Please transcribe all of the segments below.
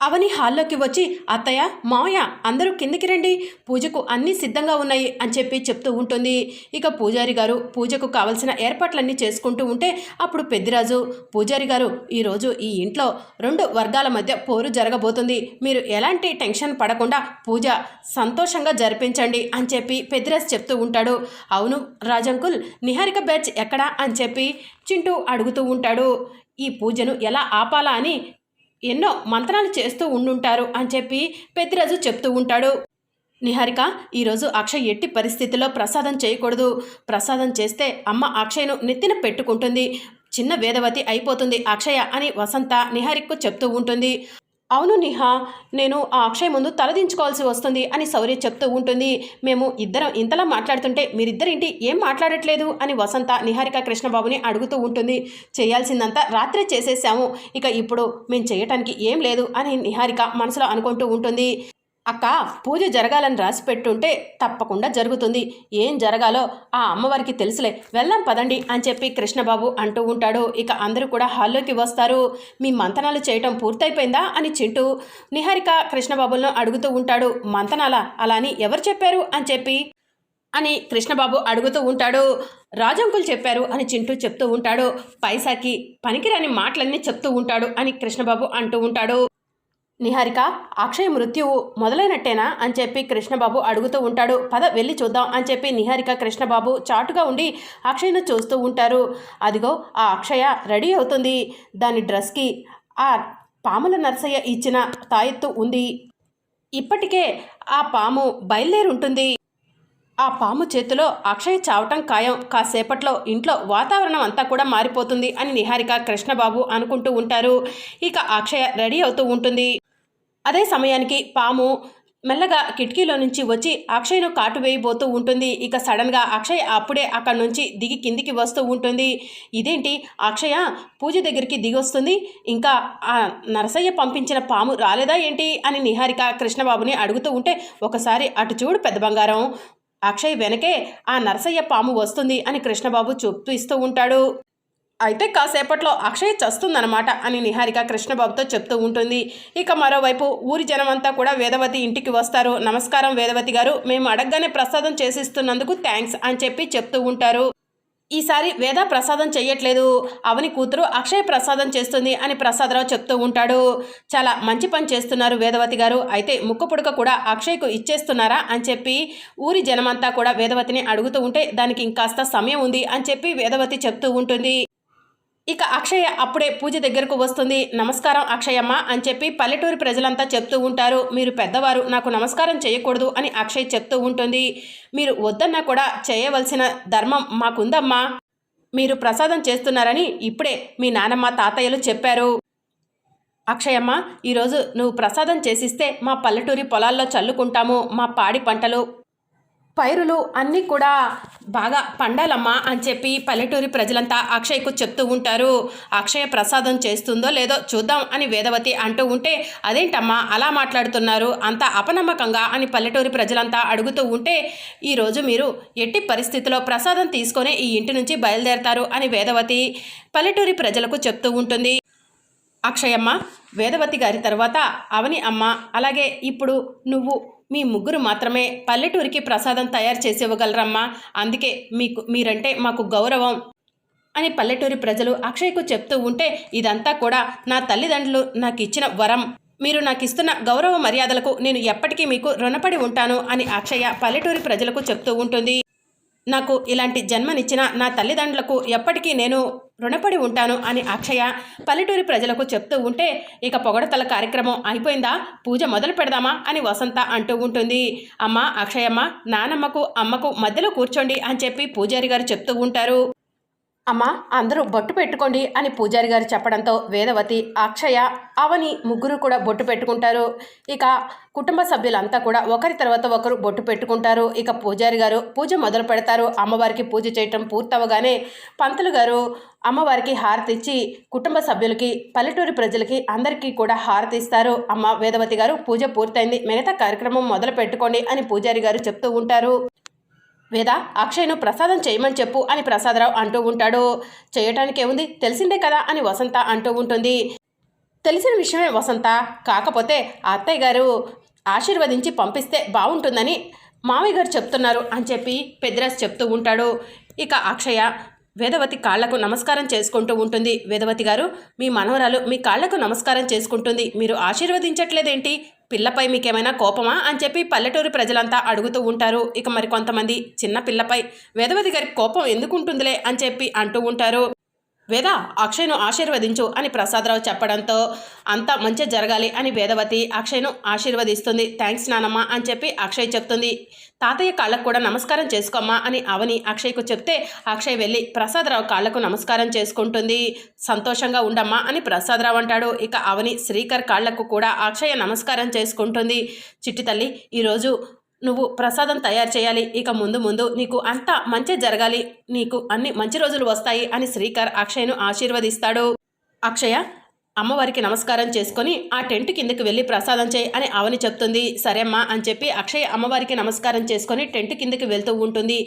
అవని హాల్లోకి వచ్చి అత్తయ్య మావయ్య అందరూ కిందకి రండి. పూజకు అన్నీ సిద్ధంగా ఉన్నాయి అని చెప్పి చెప్తూ ఉంటుంది. ఇక పూజారి గారు పూజకు కావలసిన ఏర్పాట్లన్నీ చేసుకుంటూ ఉంటే అప్పుడు పెద్దిరాజు పూజారి గారు ఈరోజు ఈ ఇంట్లో రెండు వర్గాల మధ్య పోరు జరగబోతుంది. మీరు ఎలాంటి టెన్షన్ పడకుండా పూజ సంతోషంగా జరిపించండి అని చెప్పి పెద్దిరాజు చెప్తూ ఉంటాడు. అవును రాజంకుల్ నిహారిక బ్యాచ్ ఎక్కడా? అని చెప్పి చింటూ అడుగుతూ ఉంటాడు. ఈ పూజను ఎలా ఆపాలా? అని ఎన్నో మంత్రాలు చేస్తూ ఉండుంటారు అని చెప్పి పెద్దిరాజు చెప్తూ ఉంటాడు. నిహారిక ఈరోజు అక్షయ్ ఎట్టి పరిస్థితిలో ప్రసాదం చేయకూడదు. ప్రసాదం చేస్తే అమ్మ అక్షయ్ను నెత్తిన పెట్టుకుంటుంది. చిన్న వేదవతి అయిపోతుంది అక్షయ అని వసంత నిహారిక్కు చెప్తూ ఉంటుంది. అవును నిహా నేను ఆ అక్షయ్ ముందు తలదించుకోవాల్సి వస్తుంది అని సౌర్య చెప్తూ ఉంటుంది. మేము ఇద్దరం ఇంతలా మాట్లాడుతుంటే మీరిద్దరింటి? ఏం మాట్లాడట్లేదు? అని వసంత నిహారిక కృష్ణబాబుని అడుగుతూ ఉంటుంది. చేయాల్సిందంతా రాత్రే చేసేసాము. ఇక ఇప్పుడు మేము చేయటానికి ఏం లేదు అని నిహారిక మనసులో అనుకుంటూ ఉంటుంది. అక్క పూజ జరగాలని రాసి పెట్టుంటే తప్పకుండా జరుగుతుంది. ఏం జరగాలో ఆ అమ్మవారికి తెలుసులే. వెళ్దాం పదండి అని చెప్పి కృష్ణబాబు అంటూ ఉంటాడు. ఇక అందరూ కూడా హాల్లోకి వస్తారు. మీ మంతనాలు చేయటం పూర్తయిపోయిందా అని చింటూ నిహారిక కృష్ణబాబులను అడుగుతూ ఉంటాడు. మంతనాలా? అలా అని ఎవరు చెప్పారు అని చెప్పి అని కృష్ణబాబు అడుగుతూ ఉంటాడు. రాజంకులు చెప్పారు అని చింటూ చెప్తూ ఉంటాడు. పైసాకి పనికిరాని మాటలన్నీ చెప్తూ ఉంటాడు అని కృష్ణబాబు అంటూ ఉంటాడు. నిహారిక అక్షయ్ మృత్యువు మొదలైనట్టేనా? అని చెప్పి కృష్ణబాబు అడుగుతూ ఉంటాడు. పద వెళ్ళి చూద్దాం అని చెప్పి నిహారిక కృష్ణబాబు చాటుగా ఉండి అక్షయ్ను చూస్తూ ఉంటారు. అదిగో ఆ అక్షయ రెడీ అవుతుంది. దాని డ్రెస్కి ఆ పాముల నర్సయ్య ఇచ్చిన తాయెత్తు ఉంది. ఇప్పటికే ఆ పాము బయలుదేరుంటుంది. ఆ పాము చేతిలో అక్షయ్ చావటం ఖాయం. కాసేపట్లో ఇంట్లో వాతావరణం అంతా కూడా మారిపోతుంది అని నిహారిక కృష్ణబాబు అనుకుంటూ ఉంటారు. ఇక అక్షయ రెడీ అవుతూ ఉంటుంది. అదే సమయానికి పాము మెల్లగా కిటికీలో నుంచి వచ్చి అక్షయ్ను కాటు వేయబోతూ ఉంటుంది. ఇక సడన్గా అక్షయ్ అప్పుడే అక్కడి నుంచి దిగి కిందికి వస్తూ ఉంటుంది. ఇదేంటి? అక్షయ పూజ దగ్గరికి దిగి వస్తుంది. ఇంకా ఆ నరసయ్య పంపించిన పాము రాలేదా ఏంటి? అని నిహారిక కృష్ణబాబుని అడుగుతూ ఉంటే ఒకసారి అటు చూడు పెద్ద బంగారం. అక్షయ్ వెనకే ఆ నరసయ్య పాము వస్తుంది అని కృష్ణబాబు చూపుతూ ఇస్తూ ఉంటాడు. అయితే కాసేపట్లో అక్షయ్ చస్తుందన్నమాట అని నిహారిక కృష్ణబాబుతో చెప్తూ ఉంటుంది. ఇక మరోవైపు ఊరి జనమంతా కూడా వేదవతి ఇంటికి వస్తారు. నమస్కారం వేదవతి గారు. మేము అడగగానే ప్రసాదం చేసిస్తున్నందుకు థ్యాంక్స్ అని చెప్పి చెప్తూ ఉంటారు. ఈసారి వేద ప్రసాదం చెయ్యట్లేదు. అవని కూతురు అక్షయ్ ప్రసాదం చేస్తుంది అని ప్రసాదరావు చెప్తూ ఉంటాడు. చాలా మంచి పని చేస్తున్నారు వేదవతి గారు. అయితే ముక్కు పుడక కూడా అక్షయ్కు ఇచ్చేస్తున్నారా అని చెప్పి ఊరి జనమంతా కూడా వేదవతిని అడుగుతూ ఉంటే దానికి ఇంకాస్త సమయం ఉంది అని చెప్పి వేదవతి చెప్తూ ఉంటుంది. ఇక అక్షయ అప్పుడే పూజ దగ్గరకు వస్తుంది. నమస్కారం అక్షయమ్మ అని చెప్పి పల్లెటూరి ప్రజలంతా చెప్తూ ఉంటారు. మీరు పెద్దవారు నాకు నమస్కారం చేయకూడదు అని అక్షయ్ చెప్తూ ఉంటుంది. మీరు వద్దన్నా కూడా చేయవలసిన ధర్మం మాకుందమ్మా. మీరు ప్రసాదం చేస్తున్నారని ఇప్పుడే మీ నానమ్మ తాతయ్యలు చెప్పారు. అక్షయమ్మ ఈరోజు నువ్వు ప్రసాదం చేసిస్తే మా పల్లెటూరి పొలాల్లో చల్లుకుంటాము. మా పాడి పంటలు పైరులు అన్నీ కూడా బాగా పండాలమ్మా అని చెప్పి పల్లెటూరి ప్రజలంతా అక్షయ్కు చెప్తూ ఉంటారు. అక్షయ ప్రసాదం చేస్తుందో లేదో చూద్దాం అని వేదవతి అంటూ ఉంటే అదేంటమ్మా అలా మాట్లాడుతున్నారు? అంత అపనమ్మకంగా? అని పల్లెటూరి ప్రజలంతా అడుగుతూ ఉంటే ఈరోజు మీరు ఎట్టి పరిస్థితిలో ప్రసాదం తీసుకొని ఈ ఇంటి నుంచి బయలుదేరతారు? అని వేదవతి పల్లెటూరి ప్రజలకు చెప్తూ ఉంటుంది. అక్షయమ్మ వేదవతి గారి తర్వాత అవని అమ్మ అలాగే ఇప్పుడు నువ్వు మీ ముగ్గురు మాత్రమే పల్లెటూరికి ప్రసాదం తయారు చేసి ఇవ్వగలరమ్మా. అందుకే మీకు మీరంటే మాకు గౌరవం అని పల్లెటూరి ప్రజలు అక్షయ్కు చెప్తూ ఉంటే ఇదంతా కూడా నా తల్లిదండ్రులు నాకు ఇచ్చిన వరం. మీరు నాకు ఇస్తున్న గౌరవ మర్యాదలకు నేను ఎప్పటికీ మీకు రుణపడి ఉంటాను అని అక్షయ పల్లెటూరి ప్రజలకు చెప్తూ ఉంటుంది. నాకు ఇలాంటి జన్మనిచ్చిన నా తల్లిదండ్రులకు ఎప్పటికీ నేను రుణపడి ఉంటాను అని అక్షయ పల్లెటూరి ప్రజలకు చెప్తూ ఉంటే ఇక పొగడతల కార్యక్రమం అయిపోయిందా? పూజ మొదలు పెడదామా? అని వసంత అంటూ ఉంటుంది. అమ్మ అక్షయమ్మ నానమ్మకు అమ్మకు మధ్యలో కూర్చోండి అని చెప్పి పూజారి గారు చెప్తూ ఉంటారు. అమ్మ అందరూ బొట్టు పెట్టుకోండి అని పూజారి గారు చెప్పడంతో వేదవతి అక్షయ అవని ముగ్గురు కూడా బొట్టు పెట్టుకుంటారు. ఇక కుటుంబ సభ్యులంతా కూడా ఒకరి తర్వాత ఒకరు బొట్టు పెట్టుకుంటారు. ఇక పూజారి గారు పూజ మొదలు పెడతారు. అమ్మవారికి పూజ చేయటం పూర్తవగానే పంతులు గారు అమ్మవారికి హారతి ఇచ్చి కుటుంబ సభ్యులకి పల్లెటూరి ప్రజలకి అందరికీ కూడా హారతి ఇస్తారు. అమ్మ వేదవతి గారు పూజ పూర్తయింది. మిగతా కార్యక్రమం మొదలు పెట్టుకోండి అని పూజారి గారు చెప్తూ ఉంటారు. వేద అక్షయ్ను ప్రసాదం చేయమని చెప్పు అని ప్రసాదరావు అంటూ ఉంటాడు. చేయటానికి ఏముంది తెలిసిందే కదా అని వసంత అంటూ ఉంటుంది. తెలిసిన విషయమే వసంత. కాకపోతే అత్తయ్య గారు ఆశీర్వదించి పంపిస్తే బాగుంటుందని మామయ్య గారు చెప్తున్నారు అని చెప్పి పెద్దిరాజు చెప్తూ ఉంటాడు. ఇక అక్షయ వేదవతి కాళ్ళకు నమస్కారం చేసుకుంటూ ఉంటుంది. వేదవతి గారు మీ మనవరాలు మీ కాళ్ళకు నమస్కారం చేసుకుంటుంది. మీరు ఆశీర్వదించట్లేదేంటి? పిల్లపై మీకేమైనా కోపమా? అని చెప్పి పల్లెటూరు ప్రజలంతా అడుగుతూ ఉంటారు. ఇక మరి కొంతమంది చిన్న పిల్లపై వేదవతి గారికి కోపం ఎందుకు ఉంటుందిలే అని చెప్పి అంటూ ఉంటారు. వేద అక్షయ్ను ఆశీర్వదించు అని ప్రసాదరావు చెప్పడంతో అంతా మంచి జరగాలి అని వేదవతి అక్షయ్ను ఆశీర్వదిస్తుంది. థ్యాంక్స్ నానమ్మ అని చెప్పి అక్షయ్ చెప్తుంది. తాతయ్య కాళ్ళకు కూడా నమస్కారం చేసుకోమ్మా అని అవని అక్షయ్కు చెప్తే అక్షయ్ వెళ్ళి ప్రసాదరావు కాళ్ళకు నమస్కారం చేసుకుంటుంది. సంతోషంగా ఉండమ్మా అని ప్రసాదరావు అంటాడు. ఇక అవని శ్రీకర్ కాళ్ళకు కూడా అక్షయ నమస్కారం చేసుకుంటుంది. చిట్టి తల్లి ఈరోజు నువ్వు ప్రసాదం తయారు చేయాలి. ఇక ముందు ముందు నీకు అంతా మంచి జరగాలి. నీకు అన్ని మంచి రోజులు వస్తాయి అని శ్రీకర్ అక్షయ్ను ఆశీర్వదిస్తాడు. అక్షయ అమ్మవారికి నమస్కారం చేసుకొని ఆ టెంట్ కిందకి వెళ్ళి ప్రసాదం చేయి అని అవని చెప్తుంది. సరేమ్మా అని చెప్పి అక్షయ్ అమ్మవారికి నమస్కారం చేసుకొని టెంట్ కిందకి వెళ్తూ ఉంటుంది.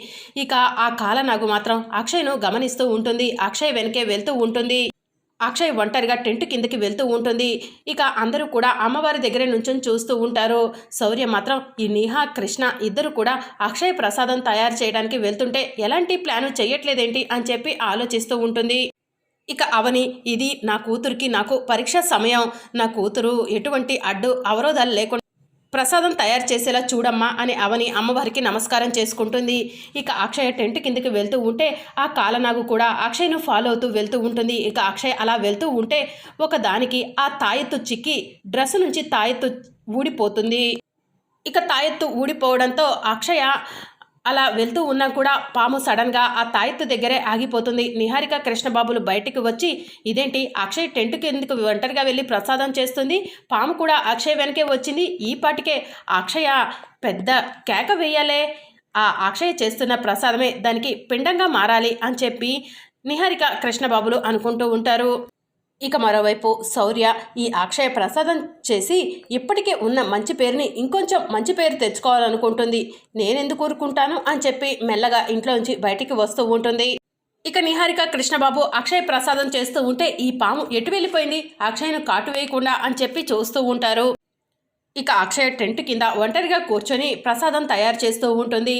ఇక ఆ కాలనాగు మాత్రం అక్షయ్ను గమనిస్తూ ఉంటుంది. అక్షయ్ వెనకే వెళ్తూ ఉంటుంది. అక్షయ్ ఒంటరిగా టెంట్ కిందకి వెళ్తూ ఉంటుంది. ఇక అందరూ కూడా అమ్మవారి దగ్గర నుంచొని చూస్తూ ఉంటారు. శౌర్య మాత్రం ఈ నీహా కృష్ణ ఇద్దరు కూడా అక్షయ్ ప్రసాదం తయారు చేయడానికి వెళ్తుంటే ఎలాంటి ప్లాను చేయట్లేదేంటి అని చెప్పి ఆలోచిస్తూ ఉంటుంది. ఇక అవని ఇది నా కూతురికి నాకు పరీక్ష సమయం. నా కూతురు ఎటువంటి అడ్డు అవరోధాలు లేకుండా ప్రసాదం తయారు చేసేలా చూడమ్మా అని అవని అమ్మవారికి నమస్కారం చేసుకుంటుంది. ఇక అక్షయ టెంట్ కిందకి వెళ్తూ ఉంటే ఆ కాలనాగు కూడా అక్షయ్ను ఫాలో అవుతూ వెళ్తూ ఉంటుంది. ఇక అక్షయ్ అలా వెళ్తూ ఉంటే ఒక దానికి ఆ తాయెత్తు చిక్కి డ్రెస్ నుంచి తాయెత్తు ఊడిపోతుంది. ఇక తాయెత్తు ఊడిపోవడంతో అక్షయ అలా వెళ్తూ ఉన్నా కూడా పాము సడన్గా ఆ తాయెత్తు దగ్గరే ఆగిపోతుంది. నిహారిక కృష్ణబాబులు బయటికి వచ్చి ఇదేంటి? అక్షయ్ టెంట్కి ఎందుకు ఒంటరిగా వెళ్ళి ప్రసాదం చేస్తుంది? పాము కూడా అక్షయ్ వెనకే వచ్చింది. ఈ పాటికే అక్షయ పెద్ద కేక వేయాలే. ఆ అక్షయ్ చేస్తున్న ప్రసాదమే దానికి పిండంగా మారాలి అని చెప్పి నిహారిక కృష్ణబాబులు అనుకుంటూ ఉంటారు. ఇక మరోవైపు శౌర్య ఈ అక్షయ ప్రసాదం చేసి ఇప్పటికే ఉన్న మంచి పేరుని ఇంకొంచెం మంచి పేరు తెచ్చుకోవాలనుకుంటుంది. నేనెందుకు ఊరుకుంటాను అని చెప్పి మెల్లగా ఇంట్లోంచి బయటికి వస్తూ ఉంటుంది. ఇక నిహారిక కృష్ణబాబు అక్షయ్ ప్రసాదం చేస్తూ ఉంటే ఈ పాము ఎటు వెళ్ళిపోయింది? అక్షయ్ను కాటు వేయకుండా అని చెప్పి చూస్తూ ఉంటారు. ఇక అక్షయ టెంట్ కింద ఒంటరిగా కూర్చొని ప్రసాదం తయారు చేస్తూ ఉంటుంది.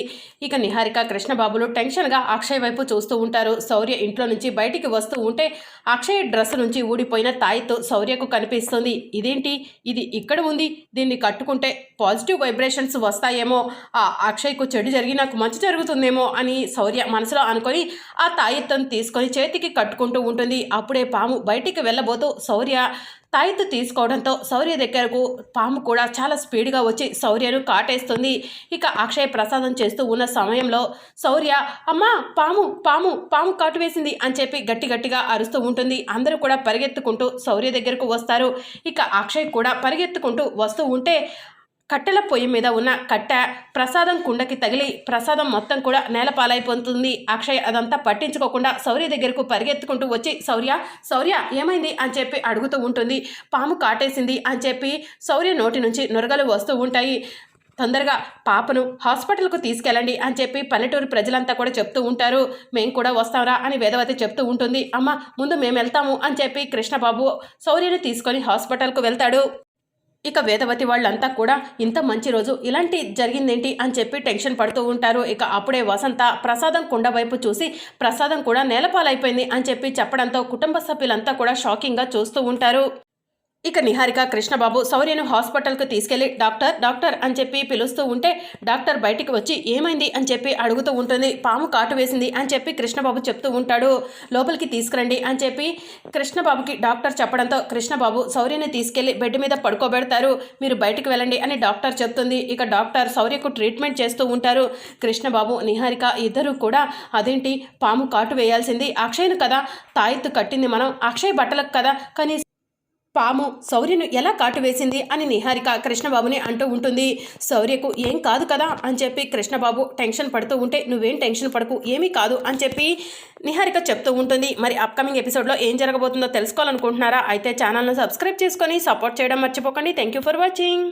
ఇక నిహారిక కృష్ణబాబులు టెన్షన్గా అక్షయ్ వైపు చూస్తూ ఉంటారు. శౌర్య ఇంట్లో నుంచి బయటికి వస్తూ ఉంటే అక్షయ్ డ్రెస్ నుంచి ఊడిపోయిన తాయితో శౌర్యకు కనిపిస్తుంది. ఇదేంటి? ఇది ఇక్కడ ఉంది. దీన్ని కట్టుకుంటే పాజిటివ్ వైబ్రేషన్స్ వస్తాయేమో. ఆ అక్షయ్కు చెడు జరిగి నాకు మంచి జరుగుతుందేమో అని శౌర్య మనసులో అనుకొని ఆ తాయిత్తం తీసుకొని చేతికి కట్టుకుంటూ ఉంటుంది. అప్పుడే పాము బయటికి వెళ్ళబోతూ శౌర్య తాయిత్తు తీసుకోవడంతో శౌర్య దగ్గరకు పాము కూడా చాలా స్పీడ్గా వచ్చి శౌర్యను కాటేస్తుంది. ఇక అక్షయ్ ప్రసాదం చేస్తూ ఉన్న సమయంలో శౌర్య అమ్మా పాము పాము పాము కాటు వేసింది అని చెప్పి గట్టి గట్టిగా అరుస్తూ ఉంటుంది. అందరూ కూడా పరిగెత్తుకుంటూ శౌర్య దగ్గరకు వస్తారు. ఇక అక్షయ్ కూడా పరిగెత్తుకుంటూ వస్తూ ఉంటే కట్టెల పొయ్యి మీద ఉన్న కట్టె ప్రసాదం కుండకి తగిలి ప్రసాదం మొత్తం కూడా నేలపాలైపోతుంది. అక్షయ్ అదంతా పట్టించుకోకుండా శౌర్య దగ్గరకు పరిగెత్తుకుంటూ వచ్చి శౌర్య శౌర్య ఏమైంది? అని చెప్పి అడుగుతూ ఉంటుంది. పాము కాటేసింది అని చెప్పి శౌర్య నోటి నుంచి నురగలు వస్తూ ఉంటాయి. తొందరగా పాపను హాస్పిటల్కు తీసుకెళ్ళండి అని చెప్పి పల్లెటూరు ప్రజలంతా కూడా చెప్తూ ఉంటారు. మేము కూడా వస్తాంరా అని వేదవతి చెప్తూ ఉంటుంది. అమ్మ ముందు మేము వెళ్తాము అని చెప్పి కృష్ణబాబు శౌర్యని తీసుకొని హాస్పిటల్కు వెళ్తాడు. ఇక వేదవతి వాళ్ళంతా కూడా ఇంత మంచి రోజు ఇలాంటి జరిగిందేంటి అని చెప్పి టెన్షన్ పడుతూ ఉంటారు. ఇక అప్పుడే వసంత ప్రసాదం కుండ వైపు చూసి ప్రసాదం కూడా నేలపాలైపోయింది అని చెప్పి చెప్పడంతో కుటుంబ సభ్యులంతా కూడా షాకింగ్గా చూస్తూ ఉంటారు. ఇక నిహారిక కృష్ణబాబు శౌర్యను హాస్పిటల్కు తీసుకెళ్ళి డాక్టర్ డాక్టర్ అని చెప్పి పిలుస్తూ ఉంటే డాక్టర్ బయటికి వచ్చి ఏమైంది అని చెప్పి అడుగుతూ ఉంటుంది. పాము కాటు వేసింది అని చెప్పి కృష్ణబాబు చెప్తూ ఉంటాడు. లోపలికి తీసుకురండి అని చెప్పి కృష్ణబాబుకి డాక్టర్ చెప్పడంతో కృష్ణబాబు శౌర్యని తీసుకెళ్ళి బెడ్ మీద పడుకోబెడతారు. మీరు బయటికి వెళ్ళండి అని డాక్టర్ చెప్తుంది. ఇక డాక్టర్ శౌర్యకు ట్రీట్మెంట్ చేస్తూ ఉంటారు. కృష్ణబాబు నిహారిక ఇద్దరు కూడా అదేంటి? పాము కాటు వేయాల్సింది. అక్షయ్ను కదా తాయెత్తు కట్టింది మనం. అక్షయ్ బట్టలకు కదా కానీ పాము శౌర్యను ఎలా కాటువేసింది అని నిహారిక కృష్ణబాబుని అంటూ ఉంటుంది. శౌర్యకు ఏం కాదు కదా అని చెప్పి కృష్ణబాబు టెన్షన్ పడుతూ ఉంటే నువ్వేం టెన్షన్ పడకు ఏమీ కాదు అని చెప్పి నిహారిక చెప్తూ ఉంటుంది. మరి అప్కమింగ్ ఎపిసోడ్లో ఏం జరగబోతుందో తెలుసుకోవాలనుకుంటున్నారా? అయితే ఛానల్ను సబ్స్క్రైబ్ చేసుకొని సపోర్ట్ చేయడం మర్చిపోకండి. Thank you for watching